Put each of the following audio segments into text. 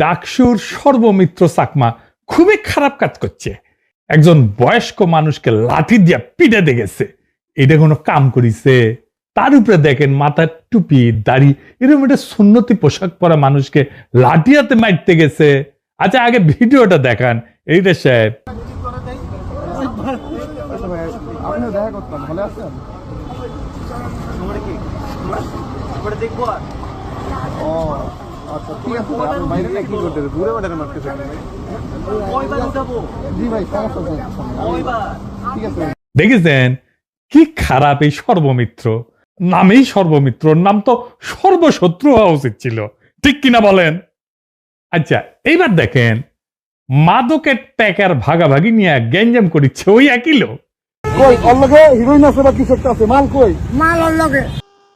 ডাকসুর সর্বমিত্র চাকমা খুবই খারাপ কাজ করছে। একজন বয়স্ক মানুষকে লাঠি দিয়া পিটে দেখেছে। এটা কোনো কাম করিছে। তার উপরে দেখেন মাথার টুপি দাড়ি এরকম একটা সুন্নতি পোশাক পরা মানুষকে লাঠিয়াতে মারতে গেছে। আচ্ছা আগে ভিডিওটা দেখান। এইটা সাহেব আচ্ছা ভাই আপনিও দেখা করতাম ভালো আছেন ও আচ্ছা ঠিক আছে বাইরে না কি করতেছে দূরে বাইরে মারতেছে জি ভাই সমস্যা ঠিক আছে দেখেছেন? কি খারাপ এই সর্বমিত্র? নামেই সর্বমিত্র নাম তো সর্বশত্রু হওয়া উচিত ছিল। ঠিক কিনা বলেন? আচ্ছা এইবার দেখেন মাদকের প্যাকার ভাগাভাগি নিয়ে গ্যাঞ্জাম করিচ্ছে ওই একই লোক। কই ওর লগে হিরোইন আছে বা কিছু একটা আছে? মাল কই?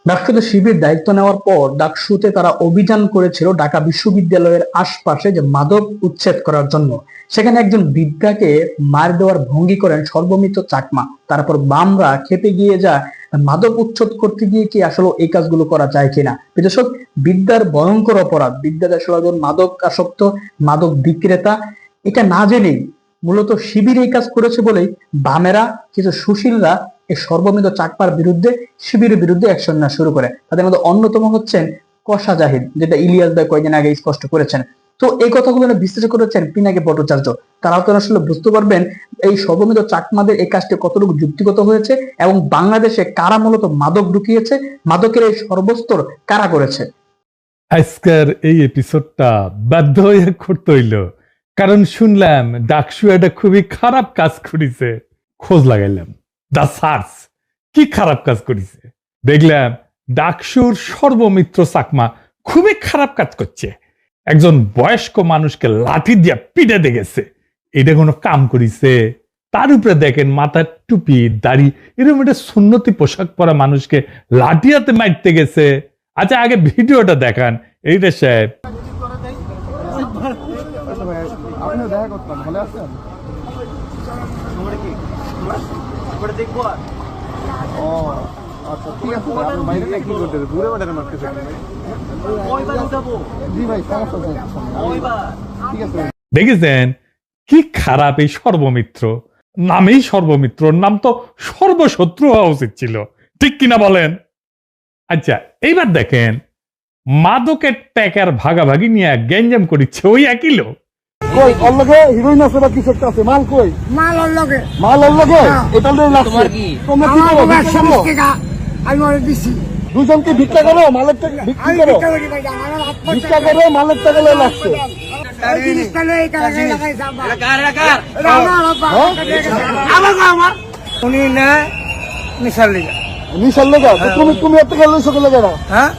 ডাকসুতে শিবির দায়িত্ব নেওয়ার পর ডাকসুতে তারা অভিযান করেছিল ঢাকা বিশ্ববিদ্যালয়ের আশপাশে যে মাদক উচ্ছেদ করার জন্য। সেখানে একজন বৃদ্ধাকে মার দেওয়ার ভঙ্গি করেন সর্বমিত চাকমা। তারপর বামরা খেপে গিয়ে যা মাদক উচ্ছেদ করতে গিয়ে কি আসলে এই কাজগুলো করা যায় কিনা? বিশেষত বিদ্যার ভয়ঙ্কর অপরাধ। বিদ্যা আসলে একজন মাদক আসক্ত, মাদক বিক্রেতা। এটা না জেনেই মূলত শিবির এই কাজ করেছে বলেই বামেরা, কিছু সুশীলরা এই সর্বমিত চাকপার বিরুদ্ধে, শিবিরের বিরুদ্ধে অ্যাকশন নেওয়া শুরু করে। তাদের মধ্যে অন্যতম হচ্ছেন কষা জাহিদ, যেটা ইলিয়াস ভাই কয়েকদিন আগে স্পষ্ট করেছেন। তো এই কথাগুলো বিশ্লেষণ করেছেন পিনাকি ভট্টাচার্য। তারাও তো আসলে বুঝতে পারবেন এই সর্বমিত চাকমাদের এই কাজটি কতটুকু যুক্তিগত হয়েছে এবং বাংলাদেশে কারা মূলত মাদক ঢুকিয়েছে, মাদকের এই সর্বস্তর কারা করেছে? আজকের এই এপিসোডটা বাধ্য হয়ে করতে হইল। কারণ শুনলাম ডাকসু একটা খুবই খারাপ কাজ করিছে। খোঁজ লাগাইলাম। দা সার্চ কি খারাপ কাজ করিছে? দেখলাম ডাকসুর সর্বমিত্র চাকমা খুবই খারাপ কাজ করছে। একজন বয়স্ক মানুষকে লাঠি দিয়া পিটে দেখেছে এটা কোনো কাম করিছে? তার উপরে দেখেন, মাথার টুপি, দাড়ি, এরকম একটা সুন্নতি পোশাক পরা মানুষকে লাঠিয়াতে মারতে গেছে। আচ্ছা আগে ভিডিওটা দেখান। এইটা সাহেব। দেখা করতাম ভালো আছেন? ও আচ্ছা ঠিক আছে আপনি বাইরে না কি করতেছে? দূরে বাইরে মারতেছে জি ভাই সমস্যা নেই। ঠিক আছে দেখেছেন? কি খারাপ এই সর্বমিত্র। নামেই সর্বমিত্র নাম তো সর্বশত্রু হওয়া উচিত ছিল। ঠিক কিনা বলেন? আচ্ছা এইবার দেখেন মাদকের প্যাকার ভাগাভাগি নিয়ে গ্যাঞ্জাম করিচ্ছে ওই একই লোক। কই ওর লগে হিরোইন আছে বা কিছু একটা আছে? মাল কই? মাল ওর লগে। মাল ওর লগে? এটা লয়ে লাগছে তোমার কি? তোমরা কি করো? আমি ওরে দিছি। দুজনকে ভিক্ষা করো মালের টাকা ভিক্ষা করো। ভিক্ষা করি মালের টাকা লয়ে লাগছে হ্যাঁ? উনি লিগা। নিশাল লেগা? তুমি তুমি এত গেলে সকলে লেগা হ্যাঁ?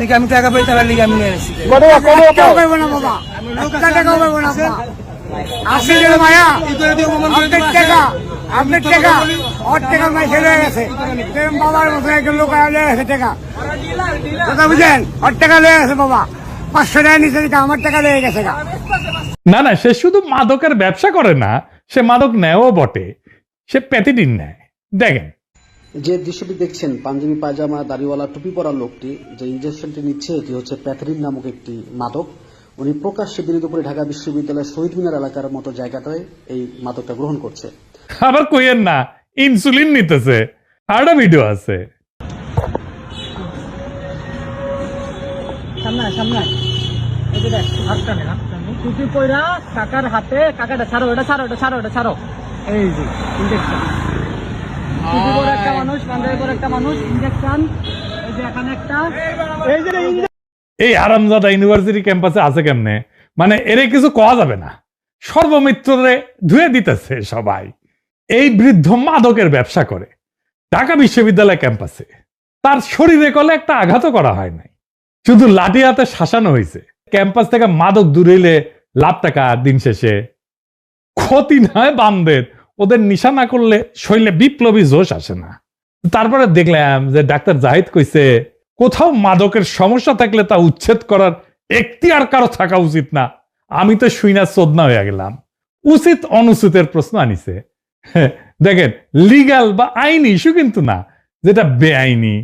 থেকে আমি টাকা পাই তার লিগা আমি নিয়ে না বাবা। টাকাও পাইবো না বাবা। আসলে রে মায়া। আপনার টাকা আপনার টাকা ওর টাকা মাই ছেড়ে গেছে। এরম বাবার মতো একজন লোক লয়ে গেছে টাকা। কথা বুঝেন ওর টাকা লয়ে গেছে বাবা। পাঁচশো টাকা নিচে দিকে আমার টাকা লয়ে গেছে গা। না না সে শুধু মাদকের ব্যবসা করে না সে মাদক নেয়ও বটে। সে প্যাথিডিন নেয়। দেখেন যে দৃশ্যটি দেখছেন পাঞ্জাবি পায়জামা দাড়িওয়ালা টুপি পরা লোকটি যে ইঞ্জেকশনটি নিচ্ছে এটি হচ্ছে প্যাথরিন নামক একটি মাদক। উনি প্রকাশ্যে দিনে দুপুরে ঢাকা বিশ্ববিদ্যালয়ের শহীদ মিনার এলাকার মতো জায়গাটায় এই মাদকটা গ্রহণ করছে। আবার কইয়েন না ইনসুলিন নিতেছে। আরও ভিডিও আছে। সামনে সামনে। এই যে দেখ হাতটা নে হাতটা নে। টুপি পয়রা কাকার হাতে কাকাটা ছাড়ো এটা ছাড়ো এটা ছাড়ো এটা ছাড়ো। এই যে ইঞ্জেকশন টুপি একটা মানুষ পাঞ্জাবি পরে একটা মানুষ ইঞ্জেকশন এই যে এখানে একটা। এই যে এই আরামজাদা ইউনিভার্সিটি ক্যাম্পাসে আছে কেমনে? মানে এরে কিছু কোয়া যাবে না। সর্বমিত্ররে ধুয়ে দিতেছে সবাই। এই বৃদ্ধ মাদকের ব্যবসা করে। ঢাকা বিশ্ববিদ্যালয় ক্যাম্পাসে। তার শরীরে কলে একটা আঘাতও করা হয় নাই। শুধু লাঠি হাতে শাসানো হয়েছে ক্যাম্পাস থেকে মাদক দূরেলে লাভ টাকা দিন শেষে। ক্ষতি নয় বামদের। ওদের নিশা না করলে শৈলে বিপ্লবী জোশ আসে না। তারপরে দেখলাম যে ডাক্তার জাহিদ কইছে কোথাও মাদকের সমস্যা থাকলে তা উচ্ছেদ করার এখতিয়ার কারও থাকা উচিত না। আমি তো শুই না চোদনা হয়ে গেলাম। উচিত অনুচিতের প্রশ্ন আনিছে। হ্যাঁ, দেখেন লিগাল বা আইনি ইস্যু কিন্তু না। যেটা বেআইনি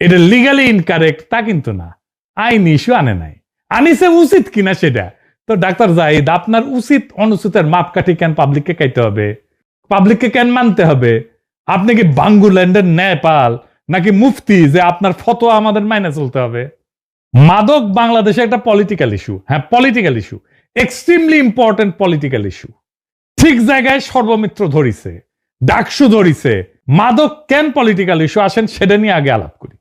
এটা লিগালি ইনকারেক্ট তা কিন্তু না। আইনি ইস্যু আনে নাই। আনিছে উচিত কিনা সেটা? তো ডাক্তার জাহিদ আপনার উচিত অনুচিতের মাপকাঠি কেন পাবলিককে খাইতে হবে? পাবলিককে কেন মানতে হবে? আপনি কি বাঙ্গুল্যান্ডের নেপাল নাকি মুফতি যে আপনার ফতোয়া আমাদের মাইনে চলতে হবে? মাদক বাংলাদেশে একটা পলিটিক্যাল ইস্যু হ্যাঁ political issue extremely important political issue ঠিক জায়গায় সর্বমিত্র ধরিছে, ডাকসু ধরিছে, মাদক কেন পলিটিক্যাল ইস্যু আসেন সেটা নিয়ে আগে আলাপ করি।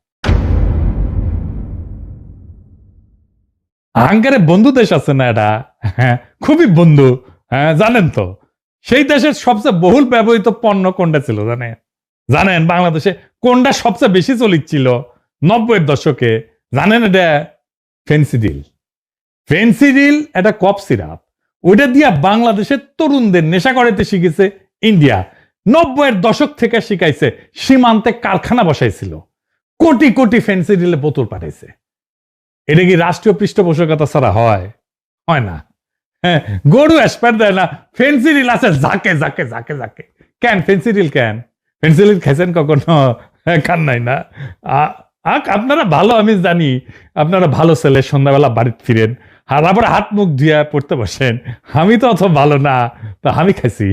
হাঙ্গারে বন্ধু দেশ আছে না এটা? হ্যাঁ খুবই বন্ধু হ্যাঁ জানেন তো। সেই দেশের সবচেয়ে বহুল ব্যবহৃত পণ্য কোনটা ছিল জানেন? জানেন বাংলাদেশে কোনটা সবচেয়ে বেশি চলিচ্ছিল নব্বইয়ের দশকে? জানেন এটা ফেন্সিডিল ফেন্সিডিল এটা কপ সিরাপ। ওইটা দিয়া বাংলাদেশের তরুণদের নেশা করাইতে শিখেছে ইন্ডিয়া। নব্বইয়ের দশক থেকে শিখাইছে, সীমান্তে কারখানা বসাইছিল। কোটি কোটি ফেন্সিডিলে বোতল পাঠাইছে। এটা কি রাষ্ট্রীয় পৃষ্ঠপোষকতা ছাড়া হয়? হয় না। হ্যাঁ গরু এসপার দেয় না ফেন্সিডিল আছে যাকে যাকে যাকে যাকে কেন? ফেন্সিডিল কেন? ফেন্সিডিল খাইছেন কখনো? হ্যাঁ, খান নাই না? আক আপনারা ভালো আমি জানি। আপনারা ভালো ছেলে সন্ধ্যাবেলা বাড়িতে ফিরেন আর আবার হাত মুখ ধুয়ে পড়তে বসেন। আমি তো অত ভালো না তো আমি খাইছি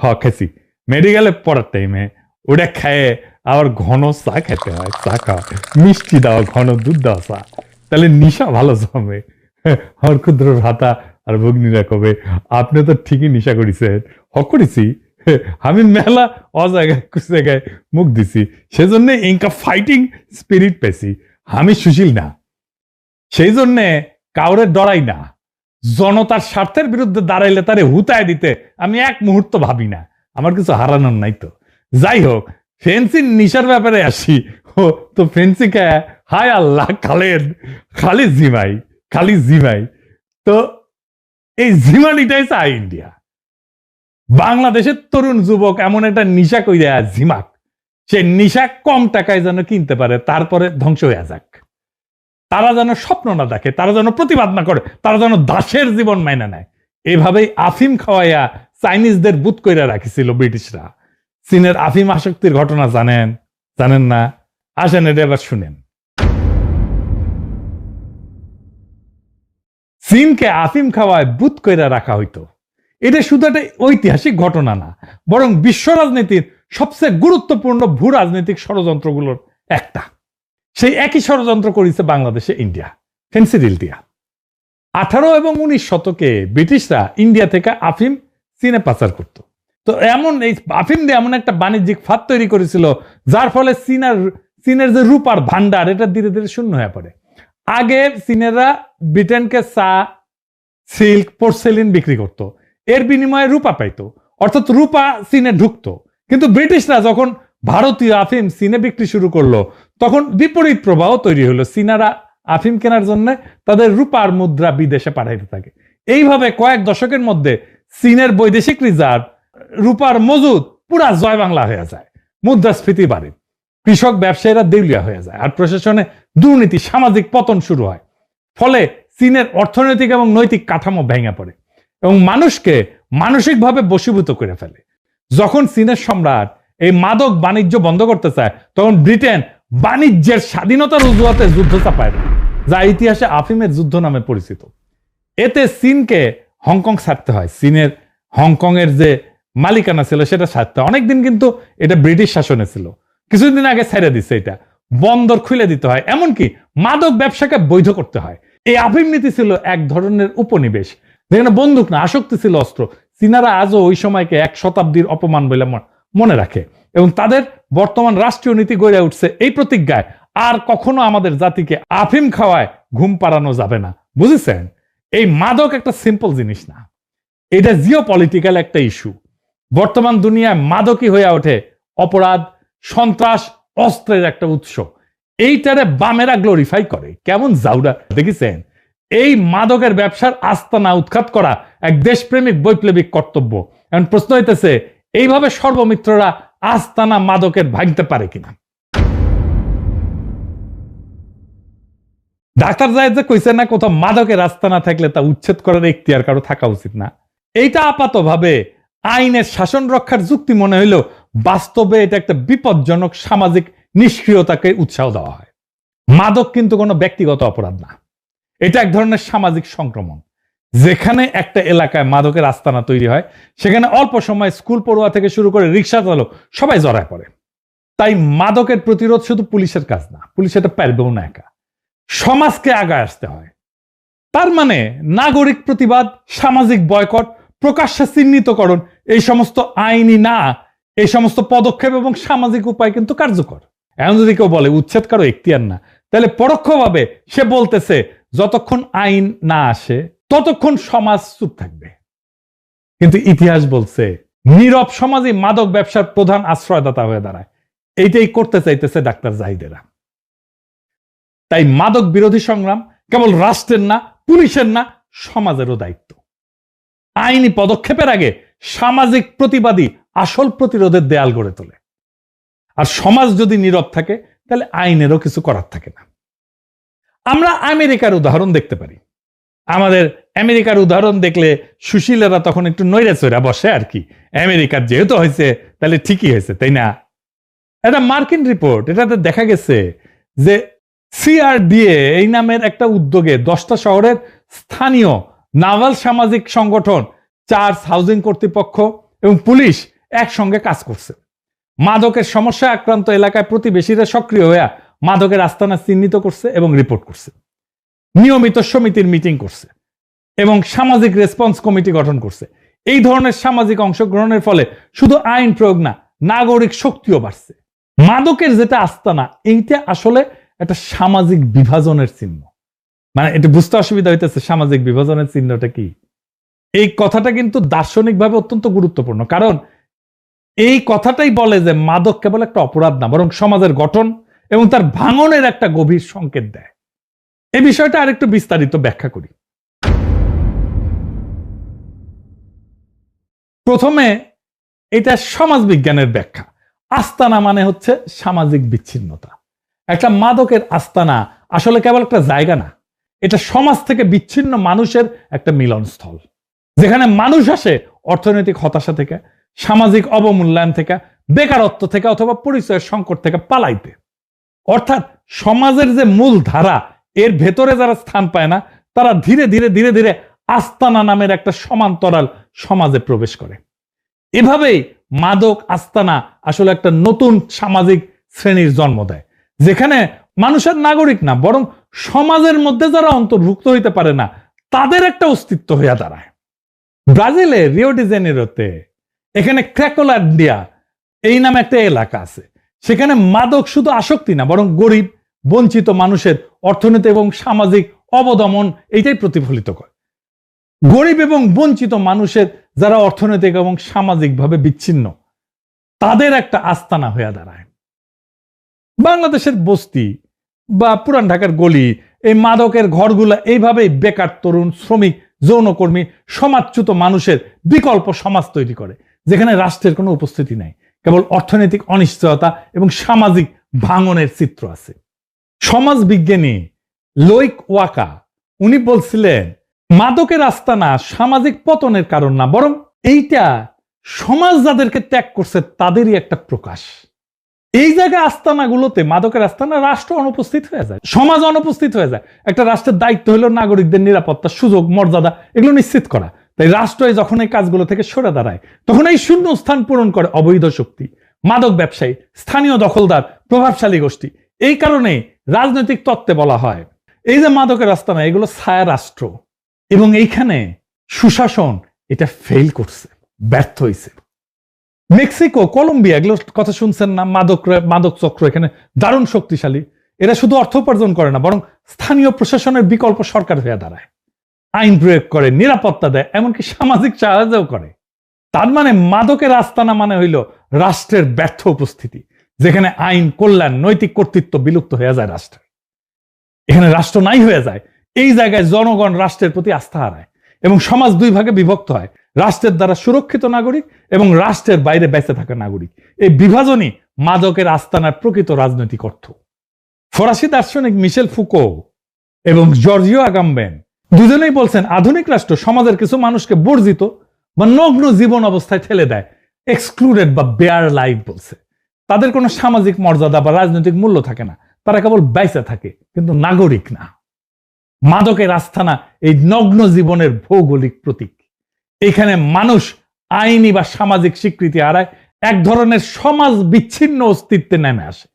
হ খাইছি মেডিকেলে পড়ার টাইমে ওটা খায় আবার ঘন চা খেতে হয় চা খাওয়া। মিষ্টি দাও ঘন দুধ দাও চা। তাহলে নিশা ভালো জমে। আমার ক্ষুদ্র ভাতা আর ভগ্নীরা কবে আপনি তো ঠিকই নিশা করেছেন। হ করেছি আমি মেলা অজায়গায় জায়গায় মুখ দিছি। সেজন্য ইনকা ফাইটিং স্পিরিট পেছি আমি সুশীল না। সেই জন্যে কাউরে ডরাই না। জনতার স্বার্থের বিরুদ্ধে দাঁড়াইলে তারে হুতায় দিতে আমি এক মুহূর্ত ভাবি না। আমার কিছু হারানোর নাই তো। যাই হোক ফেন্সির নিশার ব্যাপারে আসি। ও তো ফেন্সিকে হায় আল্লাহ, খালেদ, খালি জিমাই খালি জিমাই। তো এই জিমানিটাই চাই ইন্ডিয়া। বাংলাদেশের তরুণ যুবক এমন একটা নিশা কইরা ঝিমাক। সে নিশা কম টাকায় যেন কিনতে পারে, তারপরে ধ্বংস হয়ে যাক। তারা যেন স্বপ্ন না দেখে, তারা যেন প্রতিবাদ না করে, তারা যেন দাসের জীবন মাইনা নেয়। এভাবেই আফিম খাওয়াইয়া চাইনিজদের বুত কইরা রাখিছিল ব্রিটিশরা। চীনের আফিম আসক্তির ঘটনা জানেন? জানেন না? আসেন এটা এবার শুনেন। চীনকে আফিম খাওয়ায় বুত কইরা রাখা হইতো। এটা শুধু একটা ঐতিহাসিক ঘটনা না, বরং বিশ্ব রাজনীতির সবচেয়ে গুরুত্বপূর্ণ ভূ রাজনৈতিক ষড়যন্ত্রগুলোর একটা। সেই একই ষড়যন্ত্র করেছে বাংলাদেশে ইন্ডিয়া, ফেন্সিডিল দিয়া। আঠারো এবং উনিশ শতকে ব্রিটিশরা ইন্ডিয়া থেকে আফিম চীনে পাচার করত। তো এমন এই আফিম দিয়ে এমন একটা বাণিজ্যিক ফাঁদ তৈরি করেছিল, যার ফলে চীনার, চীনের যে রূপার ভান্ডার এটা ধীরে ধীরে শূন্য হয়ে পড়ে। আগে চীনেরা ব্রিটেনকে চা, সিল্ক, পোর্সেলিন বিক্রি করত। এর বিনিময়ে রূপা পাইতো। অর্থাৎ রূপা চীনে ঢুকতো। কিন্তু ব্রিটিশরা যখন ভারতীয় আফিম চীনে বিক্রি শুরু করল, তখন বিপরীত প্রবাহ তৈরি হলো। চীনারা আফিম কেনার জন্য তাদের রূপার মুদ্রা বিদেশে পাঠাইতে থাকে। এইভাবে কয়েক দশকের মধ্যে চীনের বৈদেশিক রিজার্ভ রূপার মজুদ পুরা জয় বাংলা হয়ে যায়। মুদ্রাস্ফীতি বাড়ে। কৃষক ব্যবসায়ীরা দেউলিয়া হয়ে যায় আর প্রশাসনে দুর্নীতি, সামাজিক পতন শুরু হয়। ফলে চীনের অর্থনৈতিক এবং নৈতিক কাঠামো ভেঙে পড়ে এবং মানুষকে মানসিকভাবে বশীভূত করে ফেলে। যখন চীনের সম্রাট এই মাদক বাণিজ্য বন্ধ করতে চায়, তখন ব্রিটেন বাণিজ্যের স্বাধীনতার উজুয়াতে যুদ্ধ চাপায় যা ইতিহাসে আফিমের যুদ্ধ নামে পরিচিত। এতে চীনকে হংকং ছাড়তে হয়। চীনের হংকং এর যে মালিকানা ছিল, সেটা ছাড়তে অনেকদিন কিন্তু এটা ব্রিটিশ শাসনে ছিল। কিছুদিন আগে ছেড়ে দিচ্ছে এটা। বন্দর খুলে দিতে হয়। এমনকি মাদক ব্যবসাকে বৈধ করতে হয়। এই আফিম নীতি ছিল এক ধরনের উপনিবেশ। যেখানে বন্দুক না, আসক্তি ছিল অস্ত্র। চীনারা আজও ওই সময়কে এক শতাব্দীর অপমান বলে মনে রাখে। এবং তাদের বর্তমান রাষ্ট্রীয় নীতি গড়ে উঠছে এই প্রতিজ্ঞায়। আর কখনো আমাদের জাতিকে আফিম খাওয়ায় ঘুম পাড়ানো যাবে না। বুঝেছেন? এই মাদক একটা সিম্পল জিনিস না। এটা জিও পলিটিক্যাল একটা ইস্যু বর্তমান দুনিয়ায় মাদকই হয়ে ওঠে অপরাধ সন্ত্রাস অস্ত্রের একটা উৎস। এইটারে বামেরা গ্লোরিফাই করে। কেমন জাউরা? দেখেছেন? এই মাদকের ব্যবসার আস্তানা উৎখাত করা এক দেশপ্রেমিক বৈপ্লবিক কর্তব্য। এখন প্রশ্ন হইতেছে, এইভাবে সর্বমিত্ররা আস্তানা মাদকের ভাঙতে পারে কিনা? ডাক্তার জাহেদ যে কইছে না, কোথাও মাদকের আস্তানা থাকলে তা উচ্ছেদ করার এখতিয়ার কারও থাকা উচিত না। এইটা আপাতভাবে আইনের শাসন রক্ষার যুক্তি মনে হইল বাস্তবে এটা একটা বিপজ্জনক সামাজিক নিষ্ক্রিয়তাকে উৎসাহ দেওয়া হয়। মাদক কিন্তু কোনো ব্যক্তিগত অপরাধ না। এটা এক ধরনের সামাজিক সংক্রমণ। যেখানে একটা এলাকায় মাদকের আস্তানা তৈরি হয়, সেখানে অল্প সময় স্কুল পড়ুয়া থেকে শুরু করে রিক্সা চালক সবাই জড়ায় পড়ে। তাই মাদকের প্রতিরোধ শুধু পুলিশের কাজ না, পুলিশ এটা পারবেও না একা। সমাজকে আগায় আসতে হয়। তার মানে নাগরিক প্রতিবাদ, সামাজিক বয়কট, প্রকাশ্যে চিহ্নিতকরণ, এই সমস্ত আইনি না এই সমস্ত পদক্ষেপ এবং সামাজিক উপায় কিন্তু কার্যকর। এখন যদি কেউ বলে, উচ্ছেদ কারও এখতিয়ার না, তাহলে পরোক্ষভাবে সে বলতেছে, যতক্ষণ আইন না আসে, ততক্ষণ সমাজ চুপ থাকবে। কিন্তু ইতিহাস বলছে, নীরব সমাজই মাদক ব্যবসার প্রধান আশ্রয়দাতা হয়ে দাঁড়ায়। এইটাই করতে চাইতেছে ডাক্তার জাহিদেরা। তাই মাদক বিরোধী সংগ্রাম কেবল রাষ্ট্রের না, পুলিশের না, সমাজেরও দায়িত্ব। আইনি পদক্ষেপের আগে সামাজিক প্রতিবাদী আসল প্রতিরোধের দেয়াল গড়ে তোলে। আর সমাজ যদি নীরব থাকে, তাহলে আইনেরও কিছু করার থাকে না। আমরা আমেরিকার উদাহরণ দেখতে পারি। আমাদের আমেরিকার উদাহরণ দেখলে সুশীলেরা তখন একটু নৈরা চৈরা বসে আর কি। আমেরিকার যেহেতু হয়েছে, তাহলে ঠিকই হয়েছে, তাই না? এটা মার্কিন রিপোর্ট, এটাতে দেখা গেছে যে সিআরডিএ এই নামের একটা উদ্যোগে দশটা শহরের স্থানীয় নাভাল সামাজিক সংগঠন চার্চ হাউজিং কর্তৃপক্ষ এবং পুলিশ একসঙ্গে কাজ করছে। মাদকের সমস্যায় আক্রান্ত এলাকায় প্রতিবেশীরা সক্রিয় হয়ে মাদকের আস্তানা চিহ্নিত করছে এবং রিপোর্ট করছে। নিয়মিত সমিতির মিটিং করছে এবং সামাজিক রেসপন্স কমিটি গঠন করছে। এই ধরনের সামাজিক অংশগ্রহণের ফলে শুধু আইন প্রয়োগ না, নাগরিক শক্তিও বাড়ছে। মাদকের যেটা আস্তানা, এইটা আসলে একটা সামাজিক বিভাজনের চিহ্ন। মানে এটা বুঝতে অসুবিধা হইতেছে, সামাজিক বিভাজনের চিহ্নটা কি? এই কথাটা কিন্তু দার্শনিকভাবে অত্যন্ত গুরুত্বপূর্ণ। কারণ এই কথাটাই বলে যে মাদক কেবল একটা অপরাধ না, বরং সমাজের গঠন এবং তার ভাঙনের একটা গভীর সংকেত দেয়। এই বিষয়টা আরেকটু বিস্তারিত ব্যাখ্যা করি। প্রথমে এটা সমাজ বিজ্ঞানের ব্যাখ্যা। আস্তানা মানে হচ্ছে সামাজিক বিচ্ছিন্নতা। একটা মাদকের আস্তানা আসলে কেবল একটা জায়গা না, এটা সমাজ থেকে বিচ্ছিন্ন মানুষের একটা মিলনস্থল। যেখানে মানুষ আসে অর্থনৈতিক হতাশা থেকে, সামাজিক অবমূল্যায়ন থেকে, বেকারত্ব থেকে অথবা পরিচয়ের সংকট থেকে পালাইতে। অর্থাৎ সমাজের যে মূল ধারা, এর ভেতরে যারা স্থান পায় না, তারা ধীরে ধীরে ধীরে ধীরে আস্তানা নামের একটা সমান্তরাল সমাজে প্রবেশ করে। এভাবেই মাদক আস্তানা আসলে একটা নতুন সামাজিক শ্রেণির জন্ম দেয়, যেখানে মানুষের নাগরিক না, বরং সমাজের মধ্যে যারা অন্তর্ভুক্ত হইতে পারে না, তাদের একটা অস্তিত্ব হইয়া দাঁড়ায়। ব্রাজিলে রিও ডি জেনেরোতে, এখানে ক্র্যাকোলান্ডিয়া এই নামে একটা এলাকা আছে। সেখানে মাদক শুধু আসক্তি না, বরং গরিব, বঞ্চিত মানুষের অর্থনীতি এবং সামাজিক অবদমন এইটাই প্রতিফলিত করে। গরিব এবং বঞ্চিত মানুষের যারা অর্থনৈতিক এবং সামাজিকভাবে বিচ্ছিন্ন, তাদের একটা আস্তানা হয়ে দাঁড়ায়। বাংলাদেশের বস্তি বা পুরান ঢাকার গলি, এই মাদকের ঘরগুলো এইভাবেই বেকার তরুণ, শ্রমিক যৌনকর্মী সমাজচ্যুত মানুষের বিকল্প সমাজ তৈরি করে, যেখানে রাষ্ট্রের কোনো উপস্থিতি নাই। কেবল অর্থনৈতিক অনিশ্চয়তা এবং সামাজিক ভাঙনের চিত্র আছে। সমাজ বিজ্ঞানী লোইক ওয়াকা, উনি বলছিলেন, মাদকের আস্তানা সামাজিক পতনের কারণ না, বরং এইটা সমাজ যাদেরকে ত্যাগ করছে, তাদেরই একটা প্রকাশ। এই জায়গায় আস্তানাগুলোতে মাদকের আস্তানা রাষ্ট্র অনুপস্থিত হয়ে যায়, সমাজ অনুপস্থিত হয়ে যায়। একটা রাষ্ট্রের দায়িত্ব হলো নাগরিকদের নিরাপত্তা, সুযোগ, মর্যাদা, এগুলো নিশ্চিত করা। তাই রাষ্ট্র যখন এই কাজগুলো থেকে সরে দাঁড়ায়, তখন এই শূন্য স্থান পূরণ করে অবৈধ শক্তি, মাদক ব্যবসায়ী, স্থানীয় দখলদার, প্রভাবশালী গোষ্ঠী। এই কারণে রাজনৈতিক তত্ত্বে বলা হয়, এই যে মাদকের আস্তানা, এগুলো ছায়া রাষ্ট্র। এবং এইখানে সুশাসন এটা ফেল করছে, ব্যর্থ হয়েছে মেক্সিকো, কলম্বিয়া, এগুলো কথা শুনছেন না? মাদক মাদক চক্র এখানে দারুণ শক্তিশালী। এরা শুধু অর্থ উপার্জন করে না, বরং স্থানীয় প্রশাসনের বিকল্প সরকার হয়ে দাঁড়ায়। আইন প্রয়োগ করে, নিরাপত্তা দেয়, এমনকি সামাজিক সাহায্যও করে। তার মানে মাদকের আস্তানা মানে হইল রাষ্ট্রের ব্যর্থ উপস্থিতি, যেখানে আইন, কল্যাণ, নৈতিক কর্তৃত্ব বিলুপ্ত হয়ে যায় রাষ্ট্রের এখানে রাষ্ট্র নাই হয়ে যায়, এই জায়গায় জনগণ রাষ্ট্রের প্রতি আস্থা হারায় এবং সমাজ দুই ভাগে বিভক্ত হয়। রাষ্ট্রের দ্বারা সুরক্ষিত নাগরিক এবং রাষ্ট্রের বাইরে বেঁচে থাকা নাগরিক। এই বিভাজনই মাদকের আস্তানার প্রকৃত রাজনৈতিক অর্থ। ফরাসি দার্শনিক মিশেল ফুকো এবং জর্জিও আগামবেন দুজনেই বলছেন, আধুনিক রাষ্ট্র সমাজের কিছু মানুষকে বর্জিত বা নগ্ন জীবন অবস্থায় ঠেলে দেয় এক্সক্লুডেড বা বেয়ার লাইফ বলছে। তাদের কোনো সামাজিক মর্যাদা বা রাজনৈতিক মূল্য থাকে না। তারা কেবল বেঁচে থাকে, কিন্তু নাগরিক না। মাদকের আস্থানা এই নগ্ন জীবনের ভৌগোলিক প্রতীক। এখানে মানুষ আইনি বা সামাজিক স্বীকৃতি হারায়, এক ধরনের সমাজ বিচ্ছিন্ন অস্তিত্বে নেমে আসে।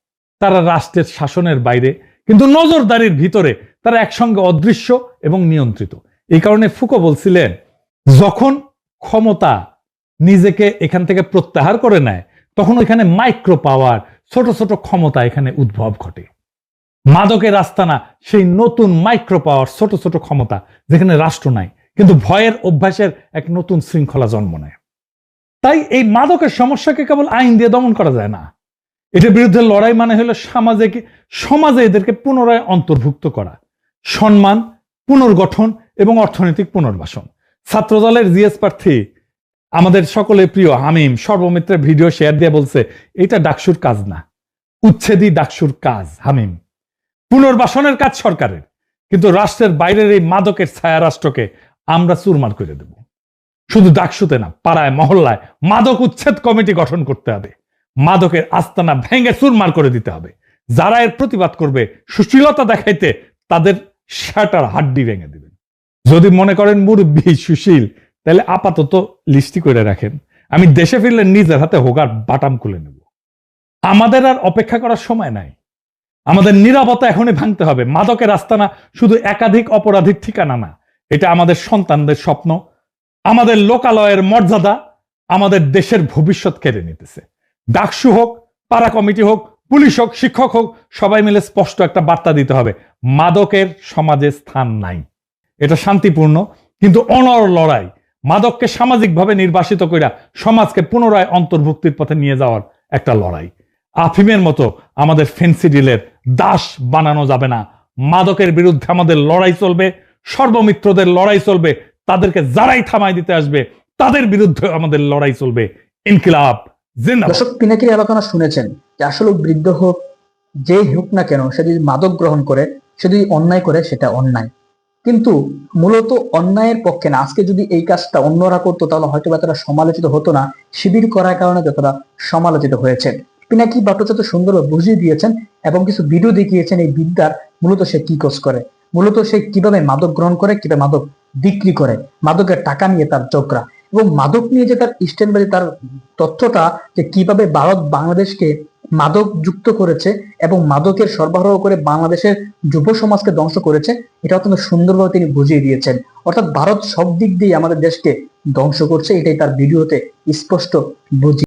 তারা রাষ্ট্রের শাসনের বাইরে, কিন্তু নজরদারির ভিতরে তারা একসঙ্গে অদৃশ্য এবং নিয়ন্ত্রিত। এই কারণে ফুকো বলছিলেন, যখন ক্ষমতা নিজেকে এখান থেকে প্রত্যাহার করে নেয়, তখন এখানে মাইক্রো পাওয়ার, ছোট ছোট ক্ষমতা এখানে উদ্ভব ঘটে। মাদকের আস্তানা, সেই নতুন মাইক্রো পাওয়ার, ছোট ছোট ক্ষমতা যেখানে রাষ্ট্র নাই। কিন্তু ভয়ের অভ্যাসের এক নতুন শৃঙ্খলা জন্ম নেয়। তাই এই মাদকের সমস্যাকে কেবল আইন দিয়ে দমন করা যায় না। এটার বিরুদ্ধে লড়াই মানে হলো সমাজে সমাজে এদেরকে পুনরায় অন্তর্ভুক্ত করা। সম্মান, পুনর্গঠন এবং অর্থনৈতিক পুনর্বাসন। ছাত্রদলের জিএস প্রার্থী, আমাদের সকলে প্রিয় হামিম, সর্বমিত্রের ভিডিও শেয়ার দিয়ে বলছে, এটা ডাকসুর কাজ না। উচ্ছেদই ডাকসুর কাজ, হামিম। পুনর্বাসনের কাজ সরকারের। কিন্তু রাষ্ট্রের বাইরের এই মাদকের ছায়া রাষ্ট্রকে আমরা চুরমার করে দেব। শুধু ডাকসুতে না, পাড়ায়, মহল্লায় মাদক উচ্ছেদ কমিটি গঠন করতে হবে। মাদকের আস্তানা ভেঙে চুরমার করে দিতে হবে। যারা এর প্রতিবাদ করবে, সুশীলতা দেখাইতে তাদের শাটার হাড্ডি ভেঙে দিবেন। যদি মনে করেন মুরব্বী সুশীল, তাহলে আপাতত লিস্টি করে রাখেন। আমি দেশে ফিরলে নিজের হাতে হোগার বাটাম খুলে নেব। আমাদের আর অপেক্ষা করার সময় নাই। আমাদের নিরাপত্তা এখনই ভাঙতে হবে। মাদকের আস্তানা শুধু একাধিক অপরাধীর ঠিকানা না এটা আমাদের সন্তানদের স্বপ্ন, আমাদের লোকালয়ের মর্যাদা, আমাদের দেশের ভবিষ্যৎ কেড়ে নিতেছে। ডাকসু হোক, পাড়া কমিটি হোক, পুলিশ হোক, শিক্ষক হোক, সবাই মিলে স্পষ্ট একটা বার্তা দিতে হবে, মাদকের সমাজে স্থান নাই। এটা শান্তিপূর্ণ, কিন্তু অনর লড়াই, মাদককে সামাজিকভাবে নির্বাসিত কইরা সমাজকে পুনরায় অন্তর্ভুক্তির পথে নিয়ে যাওয়ার একটা লড়াই। আফিমের মতো আমাদের ফেন্সিডিলের দাস বানানো যাবে না, মাদকের বিরুদ্ধে আমাদের লড়াই চলবে সর্বমিত্রদের লড়াই চলবে, তাদেরকে যারাই থামাই দিতে আসবে, তাদের বিরুদ্ধে আমাদের লড়াই চলবে। ইনকিলাব দর্শক, পিনাকির আলোচনা শুনেছেন যে আসলে বৃদ্ধ হোক, যে হোক না কেন, সে যদি মাদক গ্রহণ করে, সে যদি অন্যায় করে, সেটা অন্যায়। কিন্তু মূলত অন্যায়ের পক্ষে না। আজকে যদি এই কাজটা অন্যরা করতো, তাহলে হয়তো বা তারা সমালোচিত হতো না। শিবির করার কারণে যতটা সমালোচিত হয়েছে পিনাকি ভট্টাচার্য সুন্দরভাবে বুঝিয়ে দিয়েছেন এবং কিছু ভিডিও দেখিয়েছেন এই বিদ্যার, মূলত সে কি কোর্স করে। মূলত সে কীভাবে মাদক গ্রহণ করে, কীভাবে মাদক বিক্রি করে, মাদকের টাকা নিয়ে তার চোখরা এবং মাদক নিয়ে যে তার স্ট্যান্ডবাজি তার তথ্যটা যে কীভাবে ভারত বাংলাদেশকে মাদক যুক্ত করেছে এবং মাদকের সরবরাহ করে বাংলাদেশের যুব সমাজকে ধ্বংস করেছে এটা অত্যন্ত সুন্দরভাবে তিনি বুঝিয়ে দিয়েছেন। অর্থাৎ ভারত সব দিক দিয়ে আমাদের দেশকে ধ্বংস করছে, এটাই তার ভিডিওতে স্পষ্ট বুঝিয়ে